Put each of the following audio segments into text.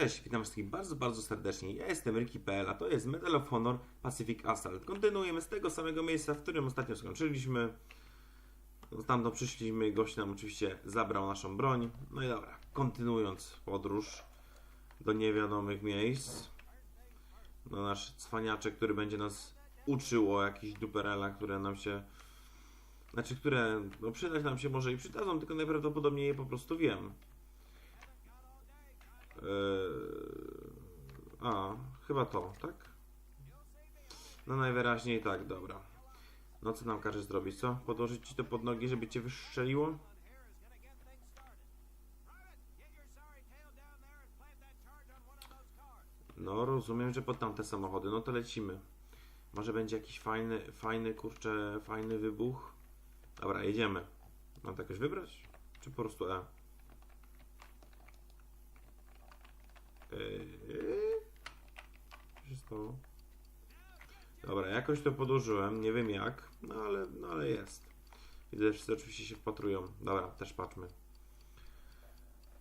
Cześć, witam wszystkich bardzo, bardzo serdecznie. Ja jestem Ricky.pl, a to jest Medal of Honor Pacific Assault. Kontynuujemy z tego samego miejsca, w którym ostatnio skończyliśmy. Stamtąd przyszliśmy, gość nam oczywiście zabrał naszą broń. No i dobra, kontynuując podróż do niewiadomych miejsc. No nasz cwaniaczek, który będzie nas uczył o jakichś duperelach, które nam się... Znaczy, które no, przydać nam się może i przydadzą, tylko najprawdopodobniej je po prostu wiem. Eee, a, chyba to, tak? No najwyraźniej tak, dobra. No co nam każesz zrobić, co? Podłożyć ci to pod nogi, żeby cię wystrzeliło? No rozumiem, że pod tamte samochody, no to lecimy. Może będzie jakiś fajny, fajny, kurczę, fajny wybuch? Dobra, jedziemy. Mam to jakoś wybrać? Czy po prostu E? Się stało? Dobra, jakoś to podłożyłem, nie wiem jak, no ale, no ale jest. Widzę, że wszyscy oczywiście się wpatrują. Dobra, też patrzmy.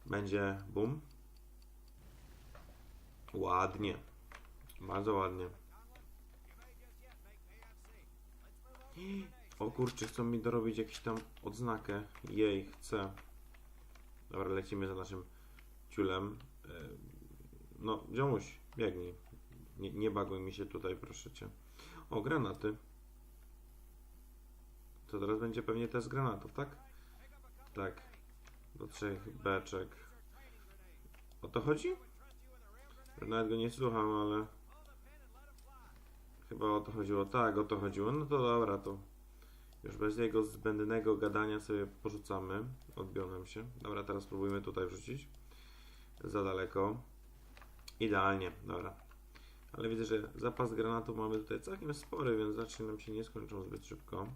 Będzie boom. Ładnie. Bardzo ładnie. O kurczę, chcą mi dorobić jakiś tam odznakę. Jej, chcę. Dobra, lecimy za naszym ciulem. No, ziomuś, biegnij. Nie, nie baguj mi się tutaj, proszę cię. O, granaty. To teraz będzie pewnie test granatów, tak? Tak. Do trzech beczek. O to chodzi? Nawet go nie słucham, ale... Chyba o to chodziło. Tak, o to chodziło. No to dobra, to... Już bez jego zbędnego gadania sobie porzucamy. Odbiłem się. Dobra, teraz spróbujmy tutaj wrzucić. Za daleko. Idealnie, dobra. Ale widzę, że zapas granatów mamy tutaj całkiem spory, więc raczej nam się nie skończą zbyt szybko.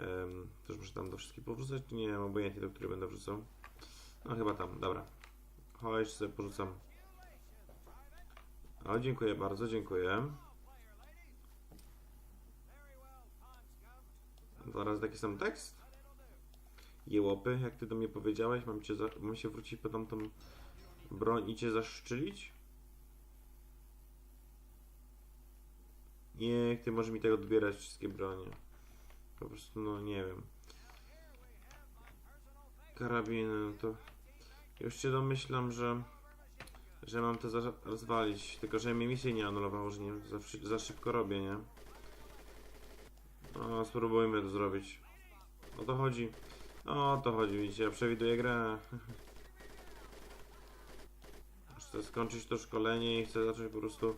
Um, też muszę tam do wszystkich powrzucać? Nie wiem, obojętnie do których będę wrzucał. No chyba tam, dobra. Chodź, sobie porzucam. O, dziękuję bardzo, dziękuję. Zaraz taki sam tekst. Jełopy, jak ty do mnie powiedziałeś, mam, cię za, mam się wrócić po tamtą broń i cię zaszczylić? Nie, ty może mi tego odbierać wszystkie bronie. Po prostu, no nie wiem. Karabiny, no to... Już się domyślam, że... Że mam to rozwalić. Tylko, że mi misję nie anulowało, że nie za, za szybko robię, nie? No, spróbujmy to zrobić. O to chodzi. O to chodzi, widzicie, ja przewiduję grę. Chcę skończyć to szkolenie i chcę zacząć po prostu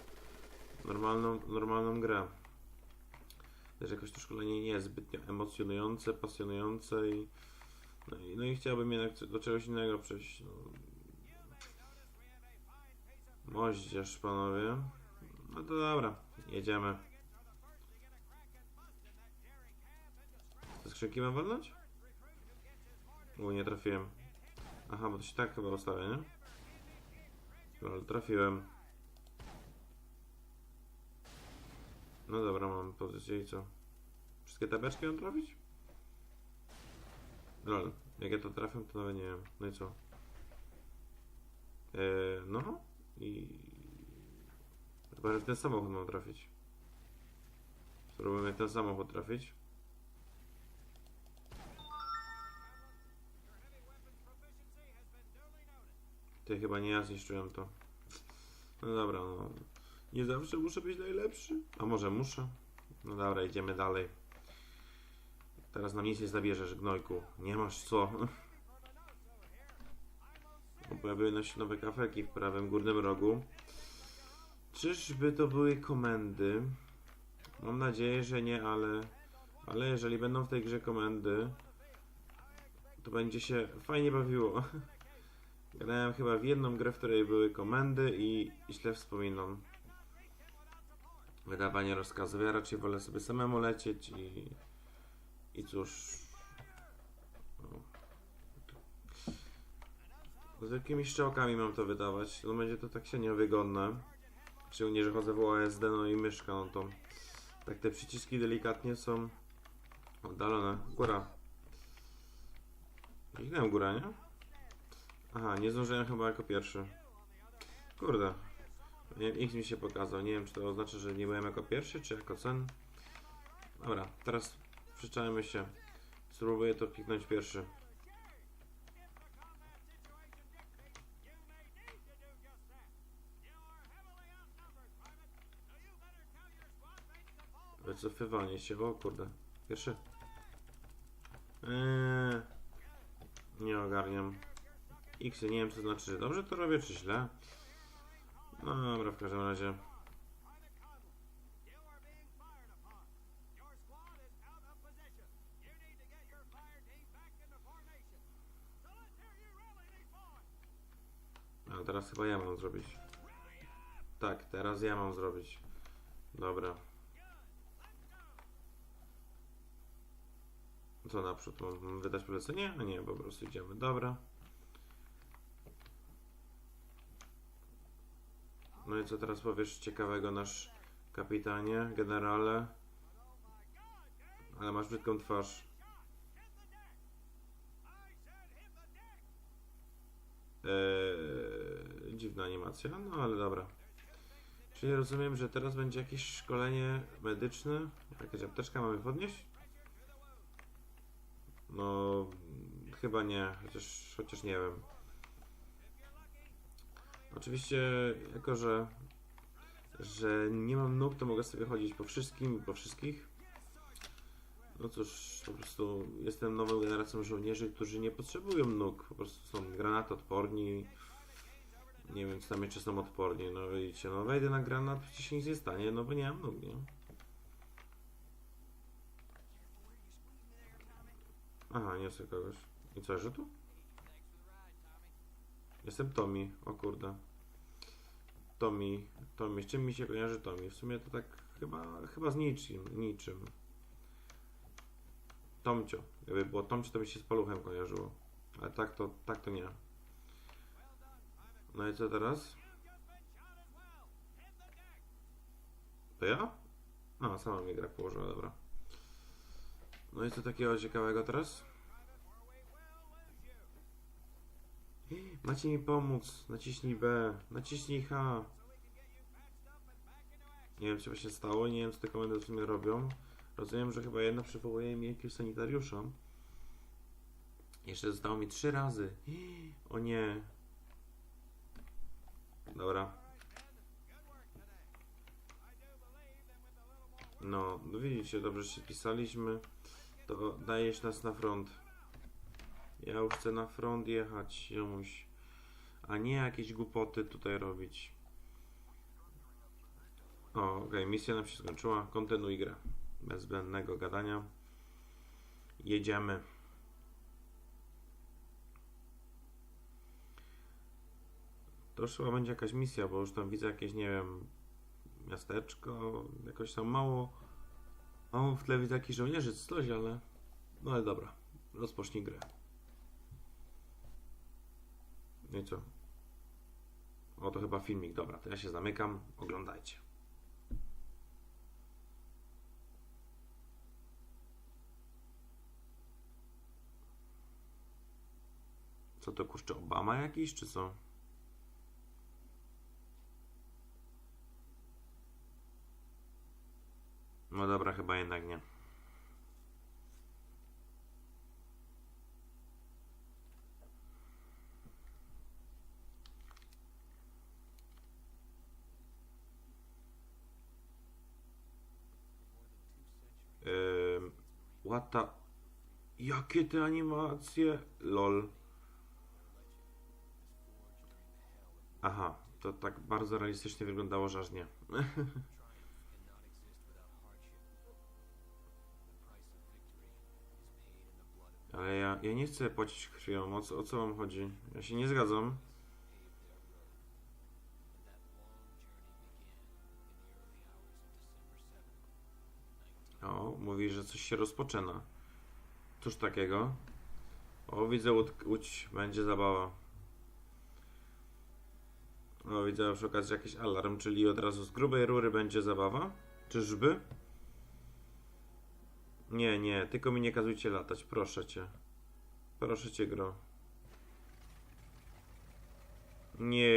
normalną, normalną grę. Też jakoś to szkolenie nie jest zbytnio emocjonujące, pasjonujące i no i, no i chciałbym jednak do czegoś innego przejść. No. Moździerz, panowie. No to dobra, jedziemy. To skrzynki mam walnąć? U, nie trafiłem. Aha, bo to się tak chyba ustawia, nie? Ale trafiłem. No dobra, mam pozycję i co? Wszystkie te beczki mam trafić? Lol, jak ja to trafię, to nawet nie wiem. No i co? Eee, no i... Chyba, że w ten samochód mam trafić. Spróbujemy ten samochód trafić. Ty chyba nie ja zniszczyłem to. No dobra, no. Nie zawsze muszę być najlepszy. A może muszę? No dobra, idziemy dalej. Teraz nam nic nie zabierzesz, gnojku. Nie masz co. Pojawiły się nowe kafelki w prawym górnym rogu. Czyżby to były komendy? Mam nadzieję, że nie, ale... Ale jeżeli będą w tej grze komendy, to będzie się fajnie bawiło. Grałem chyba w jedną grę, w której były komendy i, źle wspominam. Wydawanie rozkazów. Ja raczej wolę sobie samemu lecieć i... I cóż... No. Z jakimi szczałkami mam to wydawać? No będzie to tak się niewygodne. Szczególnie, że chodzę w OSD, no i myszka, no to... Tak te przyciski delikatnie są... Oddalone. Góra. Kliknąłem góra, nie? Aha, nie zdążyłem chyba jako pierwszy. Kurde. Nie, X mi się pokazał. Nie wiem, czy to oznacza, że nie byłem jako pierwszy, czy jako cen. Dobra, teraz przyczajmy się. Spróbuję to kliknąć pierwszy. Wycofywanie się, o kurde. Pierwszy. Eee, nie ogarniam. X, nie wiem co znaczy, czy dobrze to robię, czy źle. No dobra, w każdym razie. A teraz chyba ja mam zrobić. Tak, teraz ja mam zrobić. Dobra. Co naprzód? Mam wydać polecenie? Nie, po prostu idziemy. Dobra. No i co teraz powiesz ciekawego nasz kapitanie, generale? Ale masz brzydką twarz. Eee, dziwna animacja, no ale dobra. Czyli rozumiem, że teraz będzie jakieś szkolenie medyczne. Jakaś apteczka mamy podnieść? No, chyba nie, chociaż, chociaż nie wiem. Oczywiście, jako że, że nie mam nóg, to mogę sobie chodzić po wszystkim i po wszystkich. No cóż, po prostu jestem nową generacją żołnierzy, którzy nie potrzebują nóg. Po prostu są granatodporni. Nie wiem, co tam jeszcze są odporni. No widzicie, no wejdę na granat, przecież nic nie stanie, no bo nie mam nóg, nie? Aha, niosę kogoś. I co, że tu? Jestem Tommy, o kurde. Tommy, Tommy, z czym mi się kojarzy Tommy? W sumie to tak chyba, chyba z niczym, niczym. Tomcio. Gdyby było Tomcio, to by się z paluchem kojarzyło. Ale tak to, tak to nie. No i co teraz? To ja? A, sama mi gra położyła, dobra. No i co takiego ciekawego teraz? Macie mi pomóc. Naciśnij B. Naciśnij H. Nie wiem, co się stało. Nie wiem, co te komendy w sumie robią. Rozumiem, że chyba jedna przywołuje mi jakiegoś sanitariusza. Jeszcze zostało mi trzy razy. O nie. Dobra. No, widzicie, dobrze się pisaliśmy. To dajesz nas na front. Ja już chcę na front jechać, jomuś. A nie jakieś głupoty tutaj robić. O, okej, misja nam się skończyła. Kontynuuj grę. Bez zbędnego gadania. Jedziemy. To już chyba będzie jakaś misja, bo już tam widzę jakieś, nie wiem, miasteczko, jakoś tam mało, mało w tle widzę jakiś żołnierzy, coś, ale, no ale dobra, rozpocznij grę. No i co? O, to chyba filmik, dobra, to ja się zamykam, oglądajcie. Co to kurczę, Obama jakiś, czy co? No dobra, chyba jednak nie. The... Jakie te animacje? LOL. Aha, to tak bardzo realistycznie wyglądało, że nie. Ale ja, ja nie chcę płacić krwią. O co, o co wam chodzi? Ja się nie zgadzam. Mówi, że coś się rozpoczyna. Cóż takiego? O, widzę łódź, będzie zabawa. O, widzę przy okazji jakiś alarm, czyli od razu z grubej rury będzie zabawa. Czyżby? Nie, nie, tylko mi nie kazujcie latać, proszę cię. Proszę cię, gro. Nie.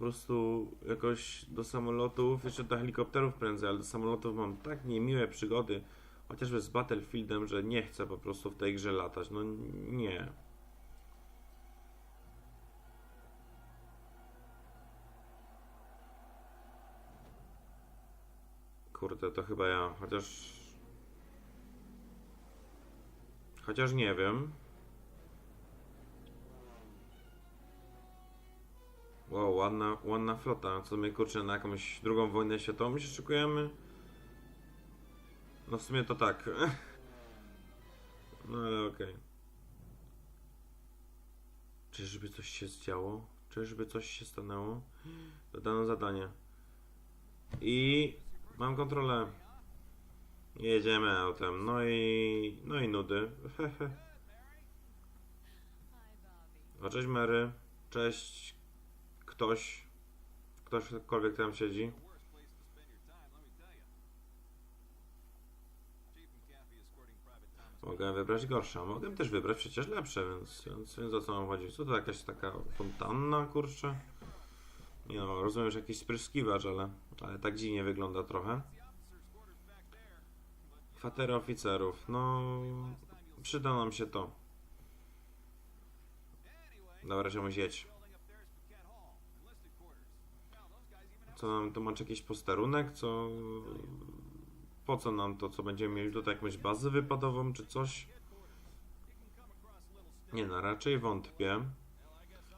Prostu jakoś do samolotów, jeszcze do helikopterów prędzej, ale do samolotów mam tak niemiłe przygody, chociażby z Battlefieldem, że nie chcę po prostu w tej grze latać. No nie. Kurde, to chyba ja, chociaż... Chociaż nie wiem. Ładna, ładna flota. Co my kurczę na jakąś drugą wojnę światową się szykujemy? No w sumie to tak. No ale okej. Czyżby coś się zdziało? Czyżby coś się stanęło? Dodano zadanie. I mam kontrolę. Jedziemy autem. No i. No i nudy. Hehe. Cześć Mary. Cześć ktoś. Ktośkolwiek tam siedzi. Mogę wybrać gorsze, a mogę też wybrać przecież lepsze, więc, więc, więc o co mam chodzi? Co to jakaś taka fontanna, kurczę? Nie no, rozumiem, że jakiś spryskiwacz, ale, ale tak dziwnie wygląda trochę. Kwatery oficerów, no... Przyda nam się to. Dobra, się jedź. Co nam tu masz jakiś posterunek? Co... Po co nam to? Co będziemy mieli tutaj jakąś bazę wypadową czy coś? Nie no, raczej wątpię.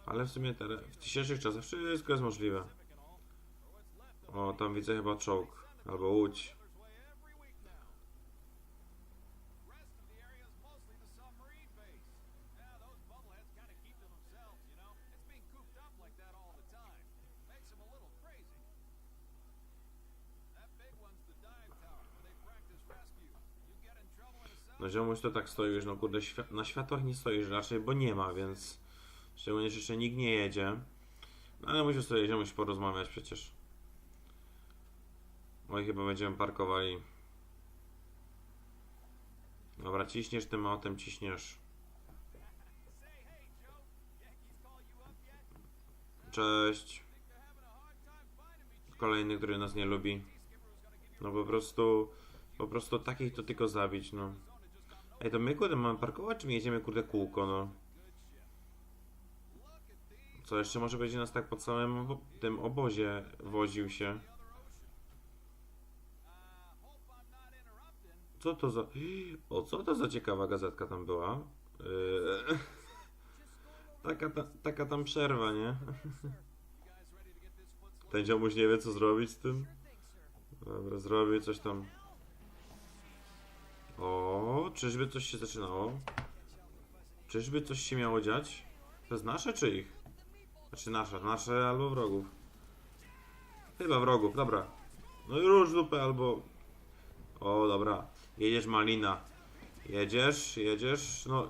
Ale w sumie teraz, w dzisiejszych czasach wszystko jest możliwe. O, tam widzę chyba czołg. Albo łódź. Ziomuś to tak stoisz, no kurde, świ- na światłach nie stoisz raczej, bo nie ma, więc szczególnie, że jeszcze nikt nie jedzie. No ale musisz sobie ziomuś porozmawiać przecież. Oj, chyba będziemy parkowali. Dobra, ciśniesz tym autem, ciśniesz. Cześć. Kolejny, który nas nie lubi. No po prostu, po prostu takich to tylko zabić, no. Ej, to my kurde mamy parkować, czy my jedziemy kurde kółko, no? Co jeszcze może będzie nas tak po całym tym obozie woził się? Co to za. O, co to za ciekawa gazetka tam była? Yy... taka, ta, taka tam przerwa, nie? Ten ziomuś nie wie, co zrobić z tym. Dobra, zrobię coś tam. O, czyżby coś się zaczynało? Czyżby coś się miało dziać? To jest nasze czy ich? Znaczy nasze, nasze albo wrogów. Chyba wrogów, dobra. No i róż dupę albo... O, dobra. Jedziesz Malina. Jedziesz, jedziesz, no...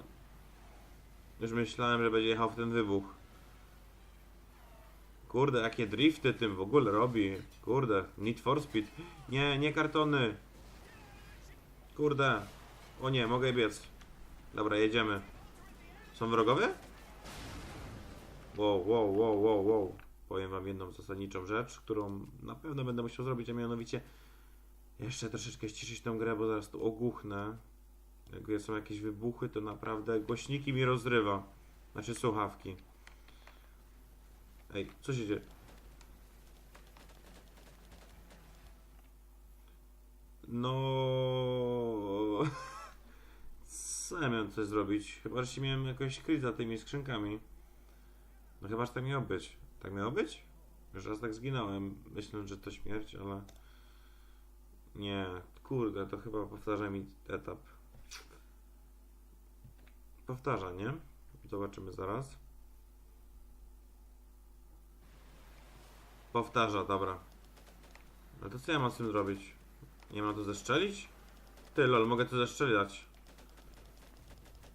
Już myślałem, że będzie jechał w ten wybuch. Kurde, jakie drifty tym w ogóle robi. Kurde, Need for Speed. Nie, nie kartony. Kurde. O nie, mogę biec. Dobra, jedziemy. Są wrogowie? Wow, wow, wow, wow, wow. Powiem wam jedną zasadniczą rzecz, którą na pewno będę musiał zrobić, a mianowicie jeszcze troszeczkę ściszyć tę grę, bo zaraz tu ogłuchnę. Jak są jakieś wybuchy, to naprawdę głośniki mi rozrywa. Znaczy słuchawki. Ej, co się dzieje? No. Co ja miałem coś zrobić? Chyba, że się miałem jakoś kryć za tymi skrzynkami. No chyba, że tak miało być. Tak miało być? Już raz tak zginąłem, myśląc, że to śmierć, ale... Nie, kurde, to chyba powtarza mi etap. Powtarza, nie? Zobaczymy zaraz. Powtarza, dobra. No to co ja mam z tym zrobić? Nie mam to zeszczelić? Ty lol, mogę to zeszczelać.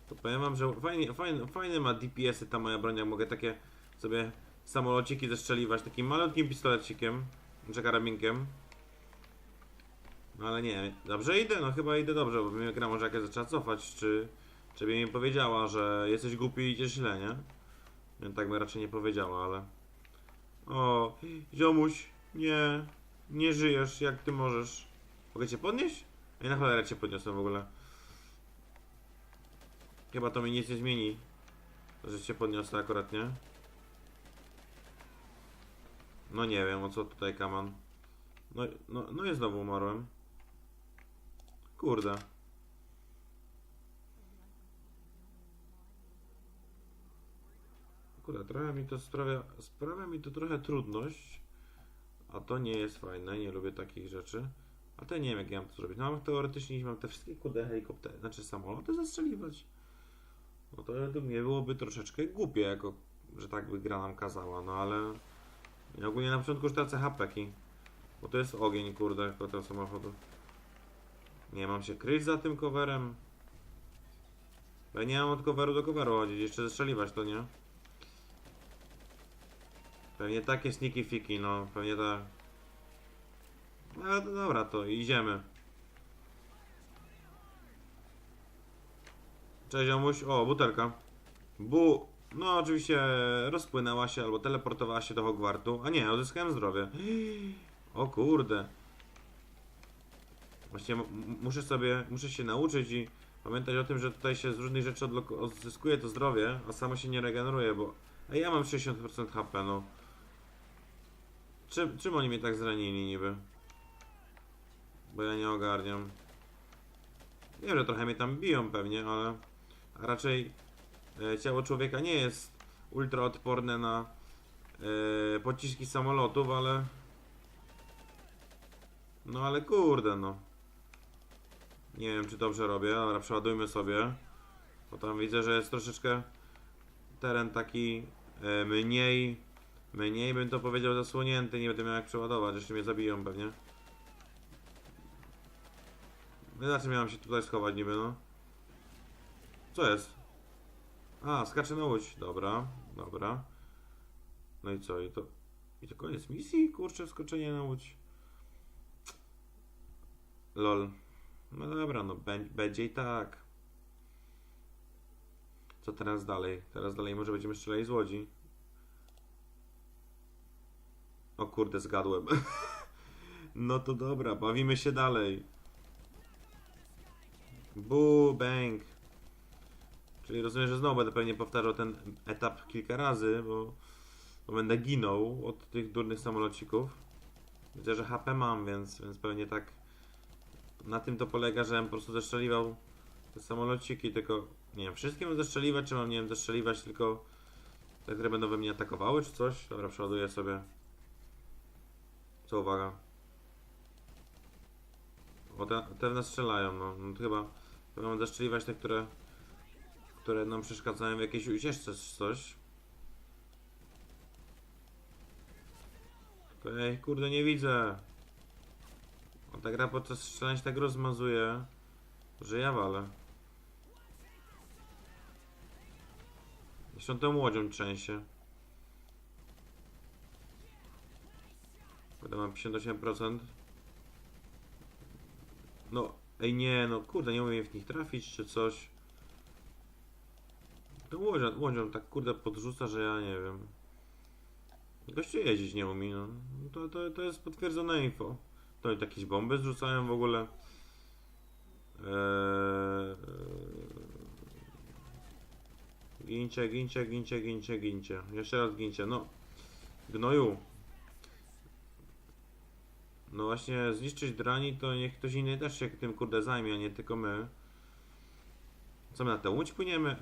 To powiem wam, że fajnie, fajny, fajny ma DPS-y ta moja broń, jak mogę takie sobie samolociki zeszczeliwać takim malutkim pistolecikiem, czy karabinkiem. No ale nie, dobrze idę? No chyba idę dobrze, bo mnie gra może jakaś zaczęła cofać, czy, czy by mi powiedziała, że jesteś głupi i idziesz źle, nie? Nie, tak by raczej nie powiedziała, ale... O, ziomuś, nie, nie żyjesz, jak ty możesz. Mogę cię podnieść? Ej, na cholerę cię podniosłem w ogóle. Chyba to mi nic nie zmieni, że cię podniosę akurat, nie? No nie wiem, o co tutaj kaman. No, no, no i znowu umarłem. Kurde. Kurde, trochę mi to sprawia, sprawia mi to trochę trudność. A to nie jest fajne, nie lubię takich rzeczy. A to nie wiem jak ja mam to zrobić. No mam teoretycznie mam te wszystkie kurde helikoptery, znaczy samoloty zastrzeliwać. No to według mnie byłoby troszeczkę głupie, jako że tak by gra nam kazała, no ale ja ogólnie na początku już tracę hapeki. Bo to jest ogień, kurde, do tego samochodu. Nie mam się kryć za tym coverem. Ja nie mam od coveru do coveru chodzić, jeszcze zestrzeliwać to, nie? Pewnie takie sneaky fiki, no, pewnie tak. No ale dobra, to idziemy. Cześć, Omuś. O, butelka. Bu... No, oczywiście rozpłynęła się albo teleportowała się do Hogwartu. A nie, odzyskałem zdrowie. O kurde. Właśnie muszę sobie, muszę się nauczyć i pamiętać o tym, że tutaj się z różnych rzeczy odzyskuje to zdrowie, a samo się nie regeneruje, bo... A ja mam 60% HP, no. Czym, czym oni mnie tak zranili niby? Bo ja nie ogarniam. Wiem, że trochę mnie tam biją pewnie, ale raczej e, ciało człowieka nie jest ultra odporne na e, pociski samolotów, ale no ale kurde no. Nie wiem czy dobrze robię, dobra przeładujmy sobie. Bo tam widzę, że jest troszeczkę teren taki e, mniej, mniej bym to powiedział zasłonięty, nie będę miał jak przeładować, jeszcze mnie zabiją pewnie. Na czym miałem się tutaj schować niby, no? Co jest? A, skaczę na łódź. Dobra, dobra. No i co? I to... I to koniec misji? Kurczę, skoczenie na łódź. Lol. No dobra, no bę- będzie i tak. Co teraz dalej? Teraz dalej może będziemy strzelali z łodzi. O kurde, zgadłem. no to dobra, bawimy się dalej. Bu, bang. Czyli rozumiem, że znowu będę pewnie powtarzał ten etap kilka razy, bo, bo będę ginął od tych durnych samolocików. Widzę, że HP mam, więc, więc pewnie tak na tym to polega, że po prostu zeszczeliwał te samolociki, tylko nie wiem, wszystkie mam zeszczeliwać, czy mam, nie wiem, zeszczeliwać tylko te, które będą we mnie atakowały, czy coś? Dobra, przeładuję sobie. Co uwaga? O, te, te w nas strzelają, no, no chyba, chyba mam zeszczeliwać te, które które nam przeszkadzają w jakiejś ucieczce czy coś. Ej, kurde, nie widzę. O, ta gra podczas strzelania się tak rozmazuje, że ja walę. On tą łodzią trzęsie. Kurde, mam 58%. No, ej nie, no kurde, nie umiem w nich trafić czy coś. To łodzią, łodzią tak kurde podrzuca, że ja nie wiem. Gościu jeździć nie umie, no. To, to, to jest potwierdzone info. To oni jakieś bomby zrzucają w ogóle. Eee... Gincie, gincie, gincie, gincie, gincie. Jeszcze raz gincie, no. Gnoju. No właśnie, zniszczyć drani to niech ktoś inny też się tym kurde zajmie, a nie tylko my. Co my na tę łódź płyniemy?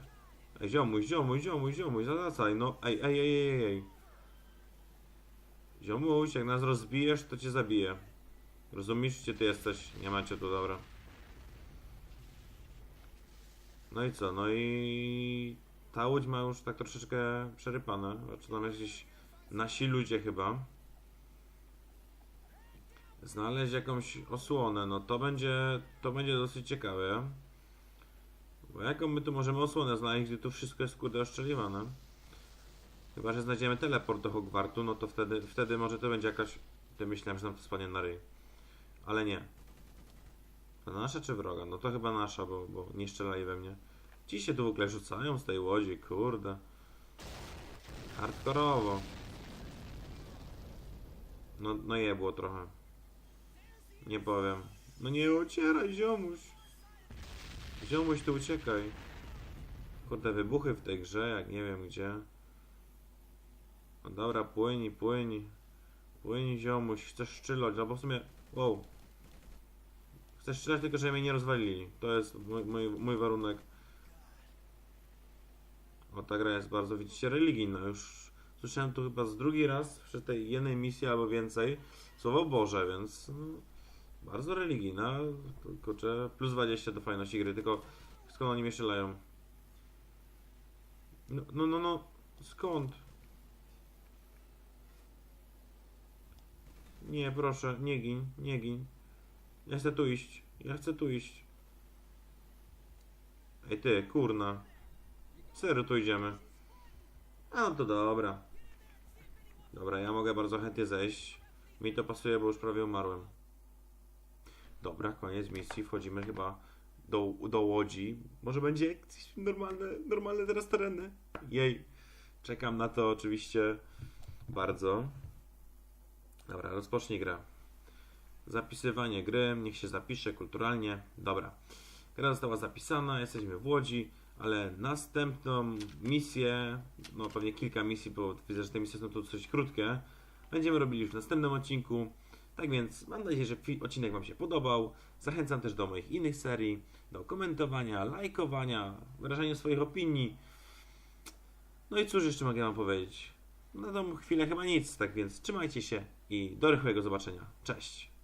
Ej, ziomuś, ziomuś, ziomuś, ziomuś, zawracaj, no. Ej, ej, ej, ej, ej. Ziomuś, jak nas rozbijesz, to cię zabiję. Rozumiesz, gdzie ty jesteś? Nie macie tu, dobra. No i co? No i ta łódź ma już tak troszeczkę przerypane. Znaczy tam jakieś nasi ludzie chyba. Znaleźć jakąś osłonę, no to będzie, to będzie dosyć ciekawe. Bo jaką my tu możemy osłonę znaleźć, gdy tu wszystko jest kurde oszczeliwane? Chyba, że znajdziemy teleport do Hogwartu, no to wtedy, wtedy może to będzie jakaś... Ty myślałem, że nam to spadnie na ryj. Ale nie. To nasza czy wroga? No to chyba nasza, bo, bo nie strzelali we mnie. Ci się tu w ogóle rzucają z tej łodzi, kurde. Hardkorowo. No, no je było trochę. Nie powiem. No nie ucieraj, ziomuś. Ziomuś, tu uciekaj. Kurde, wybuchy w tej grze, jak nie wiem gdzie. No dobra, płyń, płyń. Płyń, ziomuś. Chcesz strzelać, no bo w sumie... Wow. Chcesz strzelać tylko, żeby mnie nie rozwalili. To jest mój, mój, mój warunek. O, ta gra jest bardzo, widzicie, religijna. Już słyszałem tu chyba z drugi raz przy tej jednej misji albo więcej słowo Boże, więc no, bardzo religijna. Tylko, że plus 20 do fajności gry, tylko skąd oni mnie strzelają? No, no, no, no, skąd? Nie, proszę, nie gin, nie gin. Ja chcę tu iść, ja chcę tu iść. Ej ty, kurna. Serio tu idziemy. A no to dobra. Dobra, ja mogę bardzo chętnie zejść. Mi to pasuje, bo już prawie umarłem. Dobra, koniec misji. Wchodzimy chyba do, do łodzi. Może będzie jakieś normalne, normalne teraz tereny. Jej. Czekam na to oczywiście bardzo. Dobra, rozpocznij grę. Zapisywanie gry, niech się zapisze kulturalnie. Dobra. Gra została zapisana, jesteśmy w Łodzi, ale następną misję, no pewnie kilka misji, bo widzę, że te misje są tu dosyć krótkie, będziemy robili już w następnym odcinku. Tak więc mam nadzieję, że odcinek Wam się podobał. Zachęcam też do moich innych serii, do komentowania, lajkowania, wyrażania swoich opinii. No i cóż jeszcze mogę Wam powiedzieć? Na tą chwilę chyba nic, tak więc trzymajcie się i do rychłego zobaczenia. Cześć!